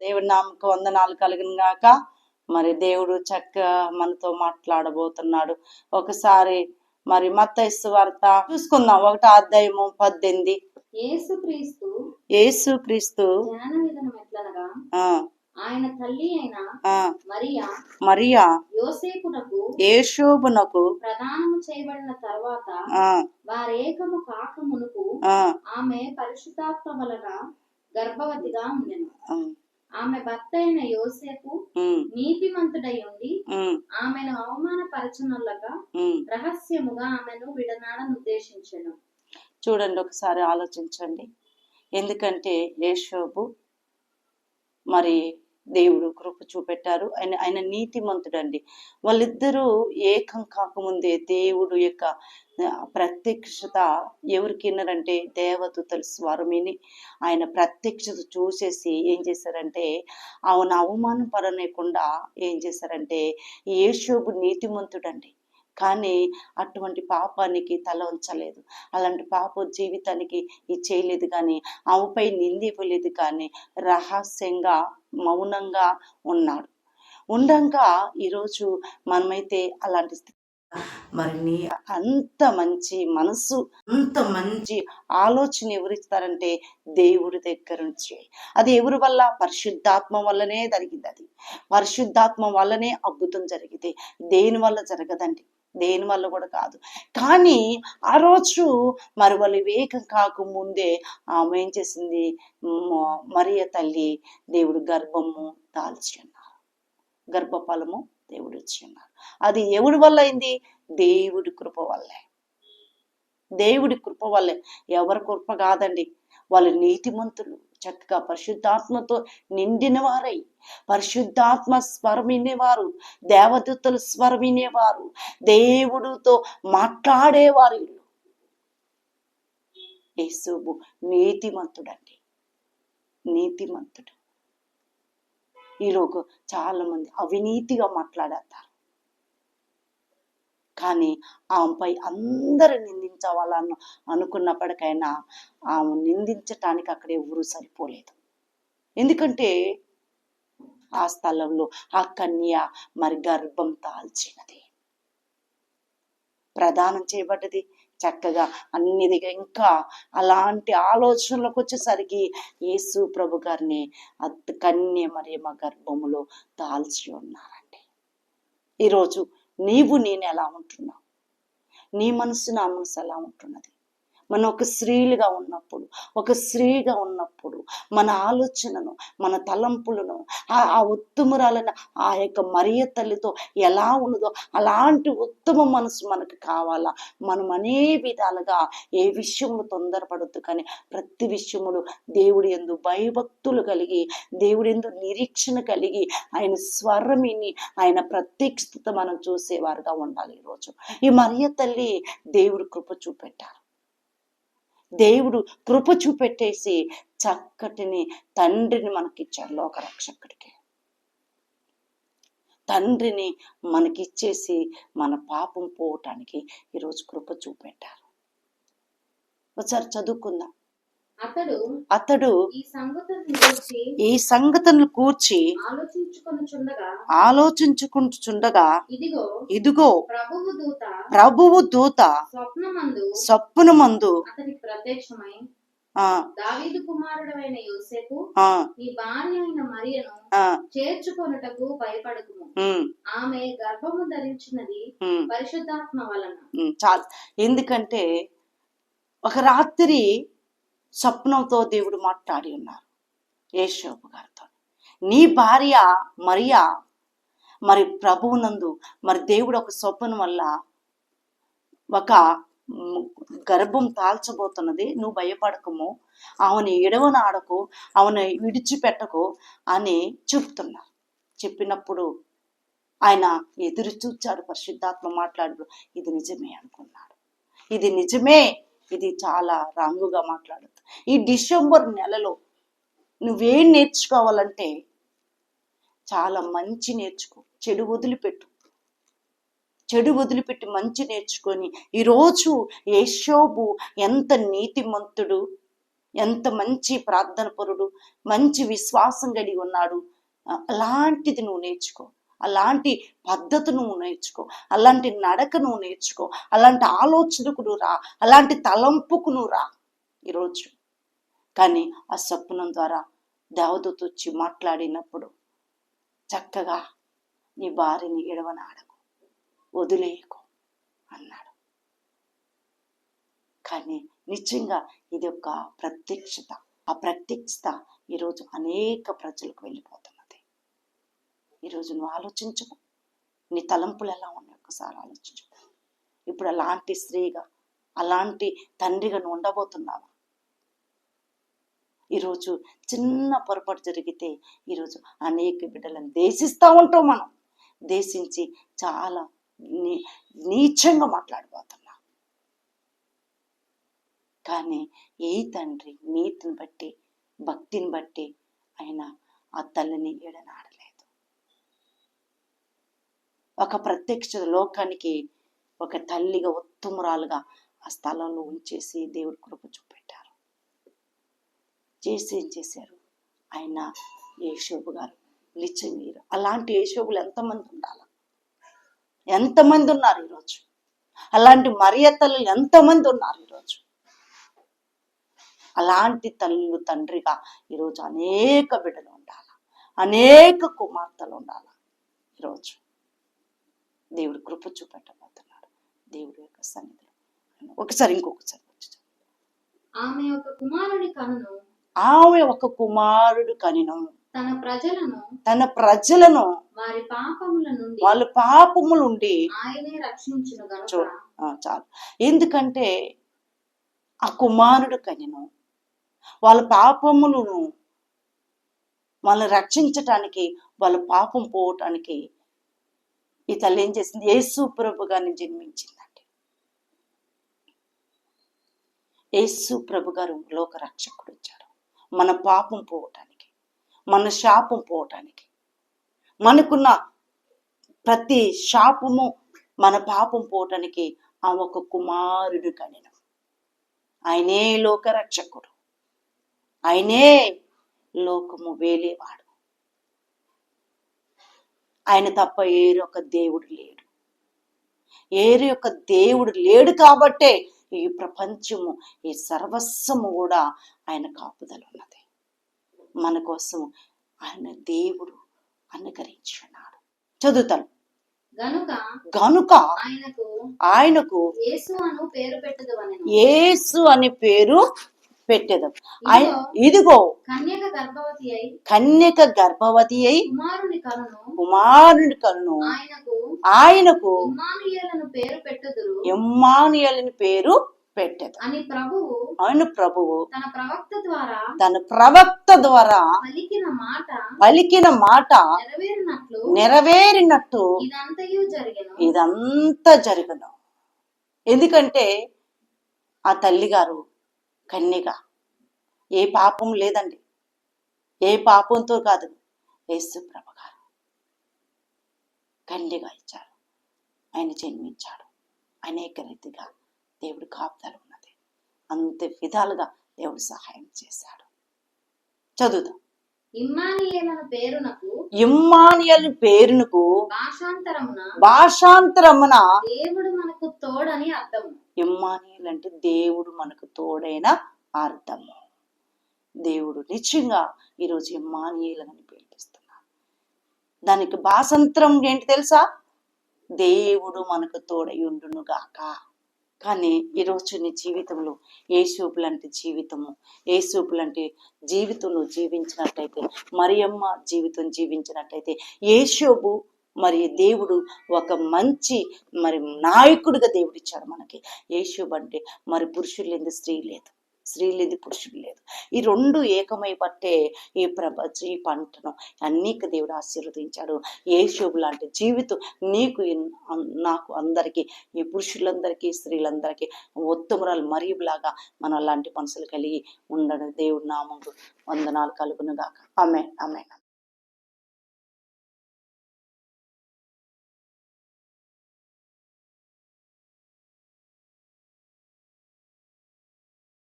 దేవుడి నామకు వందనాలు కలిగిన గాక మరి దేవుడు చక్క మనతో మాట్లాడబోతున్నాడు. ఒకసారి మరి మత్తయిస్తు వార్త చూసుకుందాం. ఒకటో అధ్యాయము పద్దెనిమిది. యేసుక్రీస్తు యేసు క్రీస్తు జ్ఞాన విధనం ఎట్లనగా? ఆ, ఆయన తల్లి అయిన మరియా మరియా యోసేపునకు యేషోబునకు ప్రదానము చేయబడిన తర్వాత ఆ, వారేకము కాక మునుపు ఆ, ఆమె పరిశుద్ధాత్మ వలన గర్భవతిగా ఉండెను. ఆమె భర్త అయిన యోసేపు నీతిమంతుడై ఉండి ఆమెను అవమానపరచనులగా ఉమ్. రహస్యముగా ఆమెను విడనాడను ఉద్దేశించెను. చూడండి ఒకసారి ఆలోచించండి. ఎందుకంటే యేషోబు మరి దేవుడు కృప చూపెట్టారు. ఆయన ఆయన నీతిమంతుడండి. వాళ్ళిద్దరూ ఏకం కాకముందే దేవుడు యొక్క ప్రత్యక్షత ఎవరికిన్నారంటే దేవదూతల స్వరమిని. ఆయన ప్రత్యక్షత చూసేసి ఏం చేశారంటే ఆమెను అవమానం పరనేకుండా ఏం చేశారంటే యేషోబు నీతిమంతుడండి. కానీ అటువంటి పాపానికి తల ఉంచలేదు అలాంటి పాప జీవితానికి ఇది చేయలేదు కానీ ఆమెపై నిందివ్వలేదు కానీ రహస్యంగా మౌనంగా ఉన్నాడు. ఉండగా ఈరోజు మనమైతే అలాంటి మరి నీ అంత మంచి మనసు అంత మంచి ఆలోచన ఎవరిస్తారంటే దేవుడి దగ్గర నుంచి. అది ఎవరి వల్ల? పరిశుద్ధాత్మ వల్లనే జరిగింది అది. పరిశుద్ధాత్మ వల్లనే అద్భుతం జరిగింది. దేని వల్ల జరగదండి? దేని వల్ల కూడా కాదు. కానీ ఆ రోజు మరి వాళ్ళు వివేకం కాకముందే ఆమె ఏం చేసింది? మరియ తల్లి దేవుడు గర్భము దాల్చి ఉన్నారు గర్భఫలము దేవుడు ఇచ్చి ఉన్నారు అది ఎవడి వల్ల అయింది? దేవుడి కృప వల్లే. దేవుడి కృప వల్లే. ఎవరి కృప కాదండి. వాళ్ళు నీతిమంతులు. చక్కగా పరిశుద్ధాత్మతో నిండిన వారై పరిశుద్ధాత్మ స్వరమినేవారు వినేవారు స్వరమినేవారు దేవుడితో మాట్లాడేవారు వీళ్ళు యేసుబు నీతిమంతుడండి నీతిమంతుడు. ఈలోగు చాలా మంది అవినీతిగా మాట్లాడతారు కానీ ఆమెపై అందరు నిందించవాలని అనుకున్నప్పటికైనా ఆమె నిందించటానికి అక్కడే ఎవరు సరిపోలేదు. ఎందుకంటే ఆ స్థలంలో ఆ కన్య మరి గర్భం తాల్చినది. ప్రదానం చేయబడ్డది. చక్కగా అన్నిదిగా ఇంకా అలాంటి ఆలోచనలకు వచ్చేసరికి యేసు ప్రభు గారిని అత్ కన్య మరి మా గర్భములో దాల్చి ఉన్నారండి. ఈరోజు నీవు నేను ఎలా ఉంటున్నావు. నీ మనసు నా మనసు ఎలా ఉంటున్నది. మనం ఒక స్త్రీలుగా ఉన్నప్పుడు ఒక స్త్రీగా ఉన్నప్పుడు మన ఆలోచనను మన తలంపులను ఆ ఆ ఉత్తమురాలైన ఆ యొక్క మరియ తల్లితో ఎలా ఉన్నదో అలాంటి ఉత్తమ మనసు మనకు కావాలా? మనం అనే విధాలుగా ఏ విషయంలో తొందరపడద్దు కానీ ప్రతి విషయములు దేవుడి ఎందు భయభక్తులు కలిగి దేవుడి ఎందు నిరీక్షణ కలిగి ఆయన స్వరమిని ఆయన ప్రత్యక్షత మనం చూసేవారుగా ఉండాలి ఈరోజు. ఈ మరియ తల్లి దేవుడు కృప చూపెట్టారు దేవుడు కృప చూపెట్టేసి చక్కటిని తండ్రిని మనకిచ్చాడు లోక రక్షకుడికి తండ్రిని మనకిచ్చేసి మన పాపం పోవటానికి ఈరోజు కృప చూపెట్టారు. ఒకసారి చదువుకుందాం. అతడు అతడు ఈ సంగతులను గురించి ఈ సంగతులను కూర్చి ఆలోచించుకుంటుండగా ఇదిగో ఇదిగో ప్రభువు దూత ప్రభువు దూత స్వప్నమందు సప్పున మందు దావీదు కుమారుడైన యోసేపు ఆ నీ భార్య అయిన మరియను ఆ చేర్చుకొనుటకు భయపడకుము ఆమె గర్భము ధరించినది. పరిశుద్ధాత్మ వలన చాలు ఎందుకంటే ఒక రాత్రి స్వప్నంతో దేవుడు మాట్లాడి ఉన్నారు. యేషోబు గారితో. నీ భార్య మరియా? మరి ప్రభువునందు మరి దేవుడు ఒక స్వప్నం వల్ల ఒక గర్భం తాల్చబోతున్నది. నువ్వు భయపడకము. ఆమెను ఎడవనాడకు ఆమెను విడిచిపెట్టకు అని చెప్తున్నారు చెప్పినప్పుడు ఆయన ఎదురు చూచాడు పరిశుద్ధాత్మ మాట్లాడు ఇది నిజమే అనుకున్నాడు. ఇది నిజమే. ఇది చాలా రాంగుగా మాట్లాడుతుంది ఈ డిసెంబర్ నెలలో నువ్వేం నేర్చుకోవాలంటే చాలా మంచి నేర్చుకో చెడు వదిలిపెట్టు. చెడు వదిలిపెట్టి మంచి నేర్చుకొని ఈరోజు యశోబు ఎంత నీతిమంతుడు ఎంత మంచి ప్రార్థన పరుడు మంచి విశ్వాసం కలిగి ఉన్నాడు. అలాంటిది నువ్వు నేర్చుకో. అలాంటి పద్ధతి నువ్వు నేర్చుకో. అలాంటి నడక నువ్వు నేర్చుకో. అలాంటి ఆలోచనకు నువ్వు రా. అలాంటి తలంపుకు నువ్వు రా ఈరోజు. కానీ ఆ స్వప్నం ద్వారా దేవదూత వచ్చి మాట్లాడినప్పుడు చక్కగా నీ భార్యని ఎడవనాడకు వదిలేయకు అన్నాడు. కానీ నిజంగా ఇది ఒక ప్రత్యక్షత ఆ ప్రత్యక్షత ఈరోజు అనేక ప్రజలకు వెళ్ళిపోతున్నది. ఈరోజు నువ్వు ఆలోచించకు నీ తలంపులు ఎలా ఉన్నాయి ఒకసారి ఆలోచించు. ఇప్పుడు అలాంటి స్త్రీగా అలాంటి తండ్రిగా నువ్వు ఉండబోతున్నావా? ఈరోజు చిన్న పొరపాటు జరిగితే ఈరోజు అనేక బిడ్డలను దేశిస్తూ ఉంటాం మనం. దేశించి చాలా నీ నీచంగా మాట్లాడిపోతున్నాం కానీ ఏ తండ్రి నీతిని బట్టి భక్తిని బట్టి ఆయన ఆ తల్లిని ఏడనాడలేదు. ఒక ప్రత్యక్ష లోకానికి ఒక తల్లిగా ఉత్తమురాలుగా ఆ స్థలంలో ఉంచేసి దేవుడి కృప చేసి ఏం చేశారు. ఆయన యేషోబు గారు లిచ్చమీరు అలాంటి యేషోబులు ఎంతమంది ఉండాలి? ఎంతమంది ఉన్నారు ఈరోజు? అలాంటి మరియ తల్లులు ఎంతమంది ఉన్నారు ఈరోజు? అలాంటి తల్లు తండ్రిగా ఈరోజు అనేక బిడ్డలు ఉండాలి? అనేక కుమార్తెలు ఉండాలి ఈరోజు? దేవుడు కృప చూపెట్టబోతున్నాడు. దేవుడు యొక్క సన్నిధిలో. ఒకసారి ఇంకొకసారి వచ్చి ఆమె ఒక కుమారుని కన్ను ఆమె ఒక కుమారుడు కనిను. తన ప్రజలను తన ప్రజలను వారి పాపముల నుండి వాళ్ళ పాపములుండి ఆయనే రక్షించును చాలు. ఎందుకంటే ఆ కుమారుడు కనిను. వాళ్ళ పాపములను వాళ్ళని రక్షించటానికి వాళ్ళ పాపం పోవటానికి ఈ తల్లి ఏం చేసింది? యేసు ప్రభు గారిని జన్మించిందండి. యేసు ప్రభు గారు లోక రక్షకుడు వచ్చాడు మన పాపం పోవటానికి మన శాపం పోవటానికి. మనకున్న ప్రతి శాపము మన పాపం పోవటానికి ఆ ఒక కుమారుడు కనిను. ఆయనే లోక రక్షకుడు ఆయనే లోకము వేలేవాడు. ఆయన తప్ప ఏరు ఒక దేవుడు లేడు. ఏరు యొక్క దేవుడు లేడు కాబట్టే ఈ ప్రపంచము ఈ సర్వస్వము కూడా ఆయన కాపుదల ఉన్నది మన కోసం ఆయన దేవుడు అనుకరించున్నాడు చదువుతాను. గనుక గనుక ఆయనకు ఆయనకు యేసు అను పేరు యేసు అనే పేరు పెట్టేదాం. ఇదిగో కన్యక గర్భవతి అయి కన్యక గర్భవతి అయి కుమారుని కనును కుమారుని కను ఆయనకు ఆయనకు ఇమ్మానుయేలను పేరు పెట్టుదురు. ఎమ్మానుయలని పేరు పెట్టేది. అని ప్రభువు ఆయన ప్రభువు తన ప్రవక్త ద్వారా తన ప్రవక్త ద్వారా పలికిన మాట పలికిన మాట నెరవేరినట్లు నెరవేరినట్టు ఇదంతయు జరిగెను. ఇదంతా జరుగును. ఎందుకంటే ఆ తల్లిగారు కన్యగా. ఏ పాపం లేదండి. ఏ పాపంతో కాదు. యేసు ప్రభ గారు కన్యగా ఇచ్చారు. ఆయన జన్మించాడు. అనేక రీతిగా దేవుడు కాపుదల ఉన్నది అంత విధాలుగా దేవుడు సహాయం చేశాడు. చదువుదాం. ఇమ్మానియల్ పేరునకు భాషాంతరమున దేవుడు మనకు తోడని అర్థము. ఇమ్మానియల్ అంటే దేవుడు మనకు తోడైన అర్థము. దేవుడు నిజంగా ఈరోజు ఇమ్మానియల్ అని పిలిపిస్తున్నాడు దానికి భాషాంతరం ఏంటి తెలుసా? దేవుడు మనకు తోడై ఉండును గాక కానీ ఈరోజు నీ జీవితంలో ఏసూపు లాంటి జీవితము ఏసూపు లాంటి జీవితం నువ్వు జీవించినట్టయితే మరియమ్మ జీవితం జీవించినట్టయితే ఏషోబు మరి దేవుడు ఒక మంచి మరి నాయకుడిగా దేవుడిచ్చాడు మనకి. యేషోబు అంటే మరి పురుషులు లేదు స్త్రీ లేదు. స్త్రీ లేదు పురుషుడు లేదు. ఈ రెండు ఏకమై పట్టే ఈ ప్రపంచ ఈ పంటను అన్నిక దేవుడు ఆశీర్వదించాడు. యేషోబు లాంటి జీవితం నీకు నాకు అందరికీ ఈ పురుషులందరికీ స్త్రీలందరికీ ఉత్తమురాలు మరియులాగా మనం అలాంటి మనసులు కలిగి ఉండడం దేవుడు నామంకు వందనాలు కలుగునుగాక ఆమె ఆమె